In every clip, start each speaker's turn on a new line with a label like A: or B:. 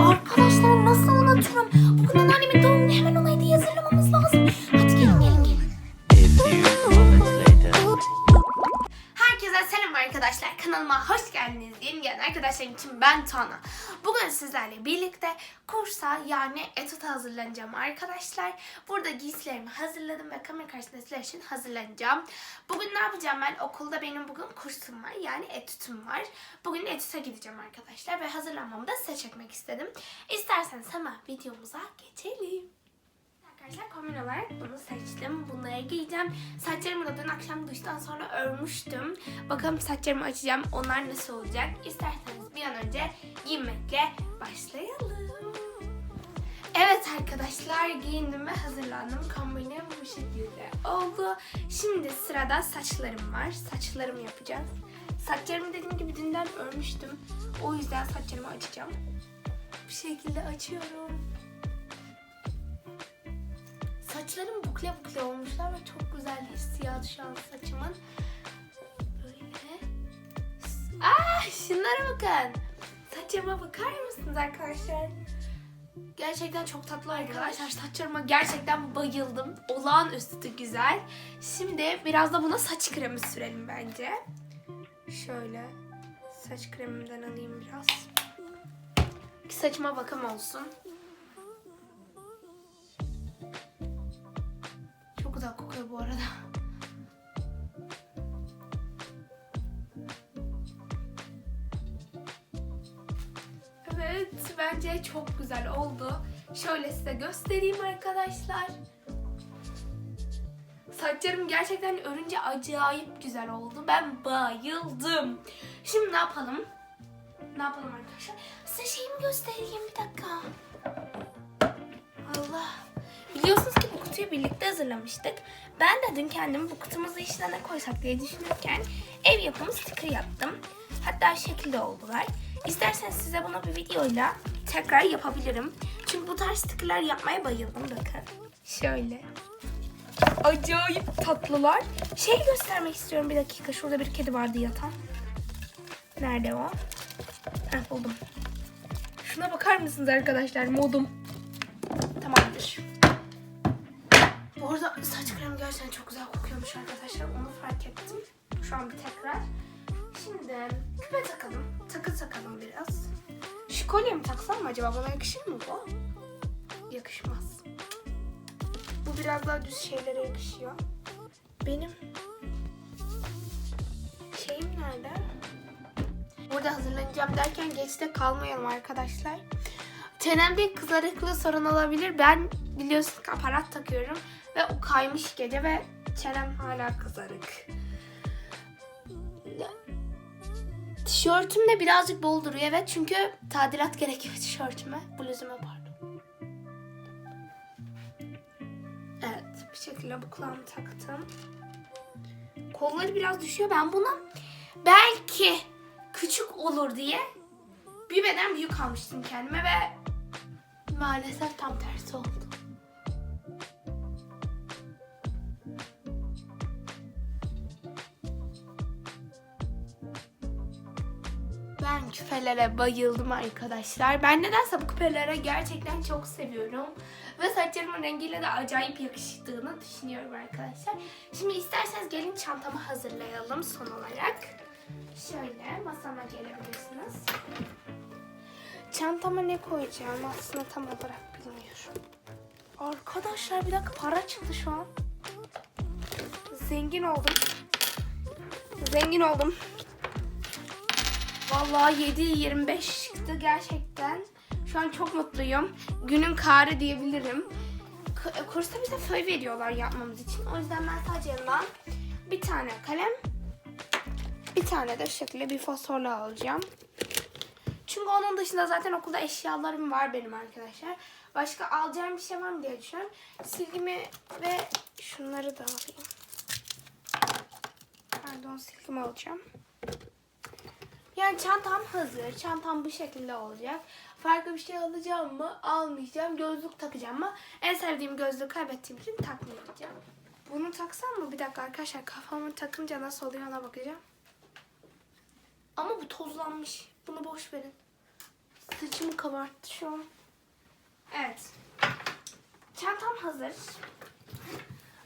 A: Arkadaşlar nasıl unuturum? Bugün anneannemin doğum günü hemen ona hediye hazırlamamız lazım. Hadi gelin gelin gelin. Herkese selam arkadaşlar. Kanalıma hoş geldiniz. Yeni gelen arkadaşlarım için ben Tana. Bugün sizlerle birlikte kursa yani etüt hazırlanacağım arkadaşlar. Burada giysilerimi hazırladım ve kamera karşısında sizler için hazırlanacağım. Bugün ne yapacağım ben? Okulda benim bugün kursum var yani etütüm var. Bugün etüte gideceğim arkadaşlar ve hazırlanmamı da size çekmek istedim. İsterseniz hemen videomuza geçelim. Arkadaşlar kombin olarak bunu seçtim. Bunları giyeceğim. Saçlarımı da dün akşam duştan sonra örmüştüm. Bakalım saçlarımı açacağım. Onlar nasıl olacak? İsterseniz bir an önce giyinmekle başlayalım. Evet arkadaşlar giyindim ve hazırlandım. Kombinim bu şekilde oldu. Şimdi sırada saçlarım var. Saçlarımı yapacağız. Saçlarımı dediğim gibi dünden örmüştüm. O yüzden saçlarımı açacağım. Bu şekilde açıyorum. Saçlarım bukle bukle olmuşlar ve çok güzel hissiyat şu an saçımın. Böyle. Aa, şunlara bakın. Saçıma bakar mısınız arkadaşlar? Gerçekten çok tatlı arkadaşlar. Saçlarıma gerçekten bayıldım. Olağanüstü güzel. Şimdi biraz da buna saç kremi sürelim bence. Şöyle saç kremimden alayım biraz. Ki saçıma bakım olsun. Güzel kokuyor bu arada. Evet, bence çok güzel oldu. Şöyle size göstereyim arkadaşlar. Saçlarım gerçekten örünce acayip güzel oldu. Ben bayıldım. Şimdi ne yapalım? Ne yapalım arkadaşlar? Size şeyimi göstereyim bir dakika. Allah. Biliyorsunuz ki kutuyu birlikte hazırlamıştık. Ben de dün kendimi bu kutumuzu içine ne koysak diye düşünürken ev yapımı sticker yaptım. Hatta şekilde oldular. İsterseniz size bunu bir videoyla tekrar yapabilirim. Çünkü bu tarz stickerlar yapmaya bayıldım bakın. Şöyle. Acayip tatlılar. Şey göstermek istiyorum bir dakika. Şurada bir kedi vardı yatan. Nerede o? Heh buldum. Şuna bakar mısınız arkadaşlar? Modum. Tamamdır. Bu arada saç kremi gerçekten çok güzel kokuyormuş arkadaşlar. Onu fark ettim. Şu an bir tekrar. Şimdi küpe takalım. Takı takalım biraz. Şu kolye taksam mı acaba? Bana yakışır mı bu? Yakışmaz. Bu biraz daha düz şeylere yakışıyor. Benim şeyim nerede? Burada hazırlanacağım derken geçte kalmayalım arkadaşlar. Çenemde kızarıklığı sorun olabilir. Ben biliyorsunuz ki aparat takıyorum. Ve o kaymış gece ve çenem hala kızarık. Tişörtüm de birazcık bol duruyor evet çünkü tadilat gerekiyor tişörtüme. Bluzuma pardon. Evet bir şekilde bu kulağımı taktım. Kolları biraz düşüyor. Ben buna belki küçük olur diye bir beden büyük almıştım kendime ve maalesef tam tersi oldu. Ben küpelere bayıldım arkadaşlar. Ben nedense bu küpelere gerçekten çok seviyorum. Ve saçlarımın rengiyle de acayip yakıştığını düşünüyorum arkadaşlar. Şimdi isterseniz gelin çantamı hazırlayalım son olarak. Şöyle masama gelebilirsiniz. Çantama ne koyacağım aslında tam olarak bilmiyorum. Arkadaşlar bir dakika para çıktı şu an. Zengin oldum. Zengin oldum. Vallahi 7.25 çıktı gerçekten. Şu an çok mutluyum. Günün karı diyebilirim. K- kursta bize föy veriyorlar yapmamız için. O yüzden ben sadece yanından bir tane kalem, bir tane de şekilde bir fosforlu alacağım. Çünkü onun dışında zaten okulda eşyalarım var benim arkadaşlar. Başka alacağım bir şey var mı diye düşünüyorum. Silgimi ve şunları da alayım. Pardon silgimi alacağım. Yani çantam hazır. Çantam bu şekilde olacak. Farklı bir şey alacağım mı? Almayacağım. Gözlük takacağım mı? En sevdiğim gözlüğü kaybettiğim için takmayacağım. Bunu taksam mı? Bir dakika arkadaşlar kafamı takınca nasıl oluyor ona bakacağım. Ama bu tozlanmış. Bunu boş verin. Saçımı kabarttı şu an. Evet. Çantam hazır.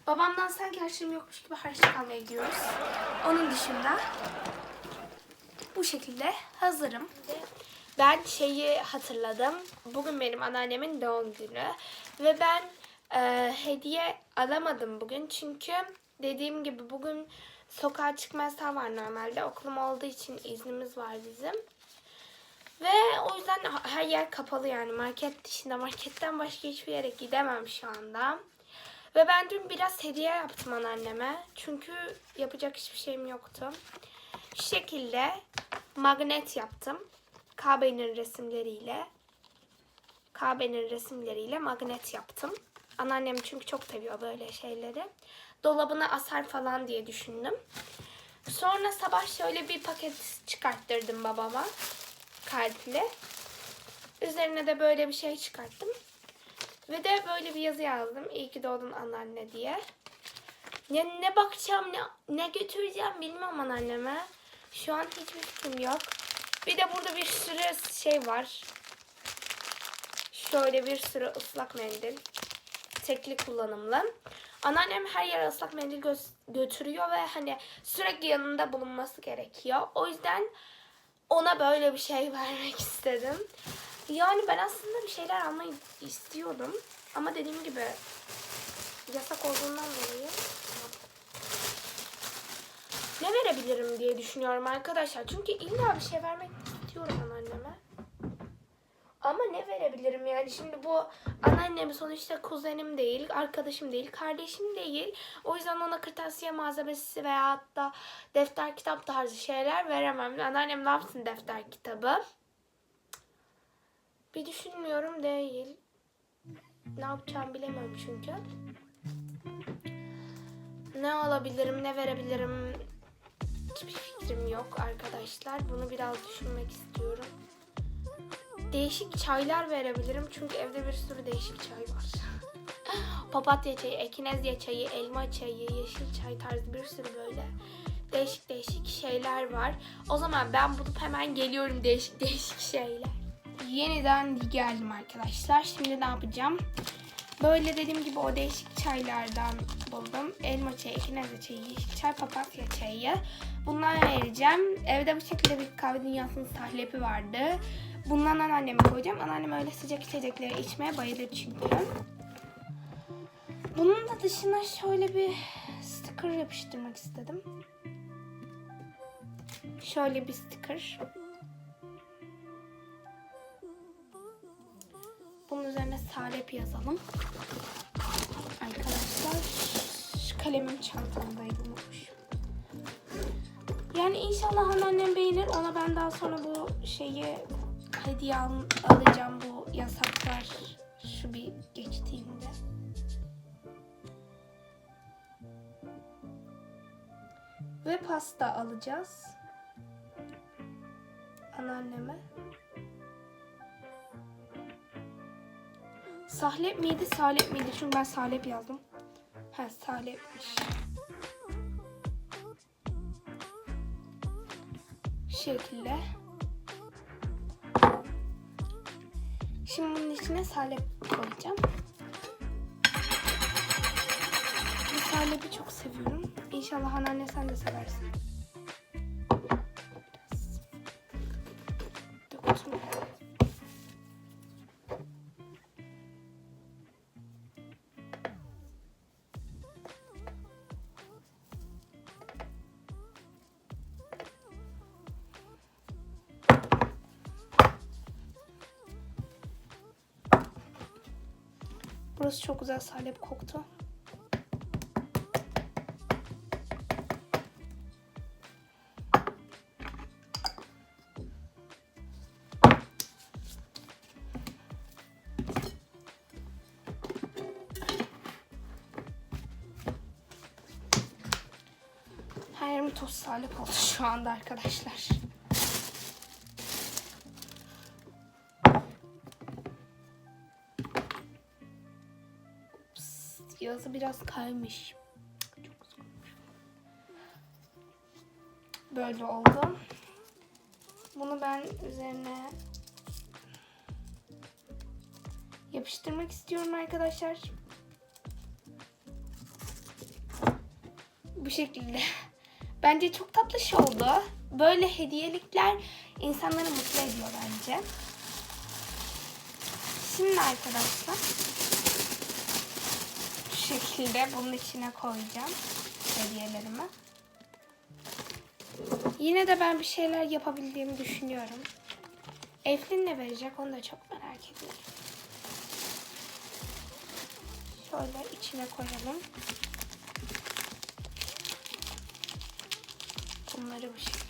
A: Babamdan sanki harçlığım yokmuş gibi harçlık almaya gidiyoruz. Onun dışında bu şekilde hazırım. Ben şeyi hatırladım. Bugün benim anneannemin doğum günü. Ve ben e, hediye alamadım bugün. Çünkü dediğim gibi bugün sokağa çıkma yasağı var normalde. Okulum olduğu için iznimiz var bizim. Ve o yüzden her yer kapalı yani. Market dışında marketten başka hiçbir yere gidemem şu anda. Ve ben dün biraz hediye yaptım anneanneme. Çünkü yapacak hiçbir şeyim yoktu. Şu şekilde magnet yaptım. Kabe'nin resimleriyle. Kabe'nin resimleriyle magnet yaptım. Anneannem çünkü çok seviyor böyle şeyleri. Dolabına asar falan diye düşündüm. Sonra sabah şöyle bir paket çıkarttırdım babama. Kalpli. Üzerine de böyle bir şey çıkarttım. Ve de böyle bir yazı yazdım. İyi ki doğdun anneanne diye. Ya ne bakacağım, ne, ne götüreceğim bilmem anneanneme. Şu an hiçbir fikrim yok. Bir de burada bir sürü şey var. Şöyle bir sürü ıslak mendil. Tekli kullanımlı. Anneannem her yere ıslak mendil gö- götürüyor ve hani sürekli yanında bulunması gerekiyor. O yüzden ona böyle bir şey vermek istedim. Yani ben aslında bir şeyler almayı istiyordum. Ama dediğim gibi yasak olduğundan dolayı ne verebilirim diye düşünüyorum arkadaşlar. Çünkü illa bir şey vermek istiyorum anneanneme. Ama ne verebilirim yani şimdi bu anneannem sonuçta kuzenim değil, arkadaşım değil, kardeşim değil. O yüzden ona kırtasiye malzemesi veya hatta defter kitap tarzı şeyler veremem. Anneannem ne yapsın defter kitabı? Bir düşünmüyorum değil. Ne yapacağımı bilemem çünkü. Ne alabilirim, ne verebilirim hiçbir fikrim yok arkadaşlar. Bunu biraz düşünmek istiyorum. Değişik çaylar verebilirim çünkü evde bir sürü değişik çay var. Papatya çayı, ekinezya çayı, elma çayı, yeşil çay tarzı bir sürü böyle değişik değişik şeyler var. O zaman ben bulup hemen geliyorum değişik değişik şeyler. Yeniden geldim arkadaşlar. Şimdi ne yapacağım? Böyle dediğim gibi o değişik çaylardan buldum. Elma çayı, ekinezya çayı, çay, papatya çayı. Bundan vereceğim. Evde bu şekilde bir kahve dünyasının sahlepi vardı. Bundan anneanneme koyacağım. Anneannem öyle sıcak içecekleri içmeye bayılır çünkü. Bunun da dışına şöyle bir sticker yapıştırmak istedim. Şöyle bir sticker. Salep yazalım. Arkadaşlar kalemim çantamdaydı unutmuşum. Yani inşallah anneannem beğenir. Ona ben daha sonra bu şeyi hediye al- alacağım bu yasaklar şu bir geçtiğinde. Ve pasta alacağız. Anneanneme. Sahlep miydi, salep miydi? Çünkü ben salep yazdım. Ha, salepmiş. Şekilde. Şimdi bunun içine salep koyacağım. Bu salepi çok seviyorum. İnşallah anneanne sen de seversin. Burası çok güzel salep koktu. Her yerim toz salep oldu şu anda arkadaşlar. Yazı biraz kaymış. Çok sıkılmış. Böyle oldu. Bunu ben üzerine yapıştırmak istiyorum arkadaşlar. Bu şekilde. Bence çok tatlı şey oldu. Böyle hediyelikler insanları mutlu ediyor bence. Şimdi arkadaşlar şekilde bunun içine koyacağım hediyelerimi. Yine de ben bir şeyler yapabildiğimi düşünüyorum. Eflin ne verecek onu da çok merak ediyorum. Şöyle içine koyalım. Bunları bu şekilde.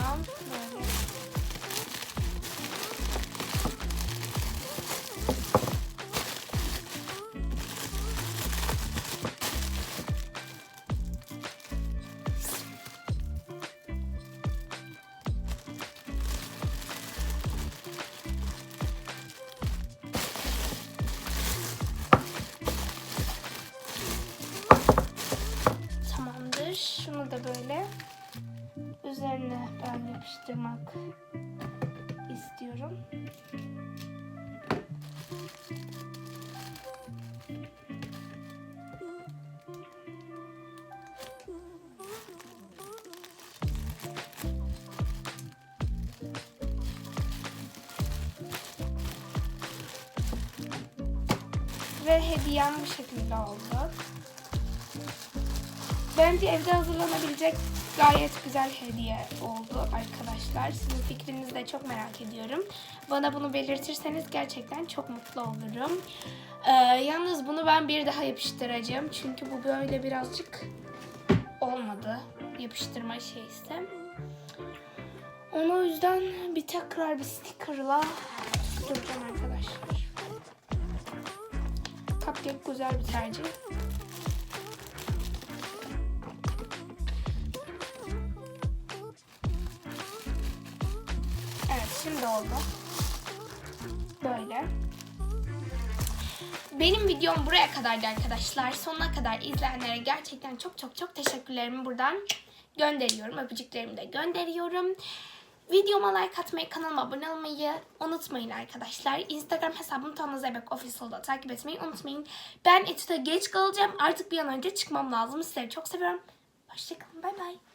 A: Böyle. Tamamdır. Şunu da böyle üzerine ben yapıştırmak istiyorum. Ve hediyem bu şekilde oldu. Bence evde hazırlanabilecek gayet güzel hediye oldu arkadaşlar. Sizin fikrinizi de çok merak ediyorum. Bana bunu belirtirseniz gerçekten çok mutlu olurum. Ee, yalnız bunu ben bir daha yapıştıracağım. Çünkü bu böyle birazcık olmadı. Yapıştırma şeysi. Onu yüzden bir tekrar bir stickerla tutturacağım arkadaşlar. Cupcake güzel bir tercih. Şimdi oldu. Böyle. Benim videom buraya kadardı arkadaşlar. Sonuna kadar izleyenlere gerçekten çok çok çok teşekkürlerimi buradan gönderiyorum. Öpücüklerimi de gönderiyorum. Videoma like atmayı, kanalıma abone olmayı unutmayın arkadaşlar. Instagram hesabım Tana Zeybek Official'da takip etmeyi unutmayın. Ben etüte geç kalacağım. Artık bir an önce çıkmam lazım. Sizleri çok seviyorum. Hoşçakalın. Bay bay.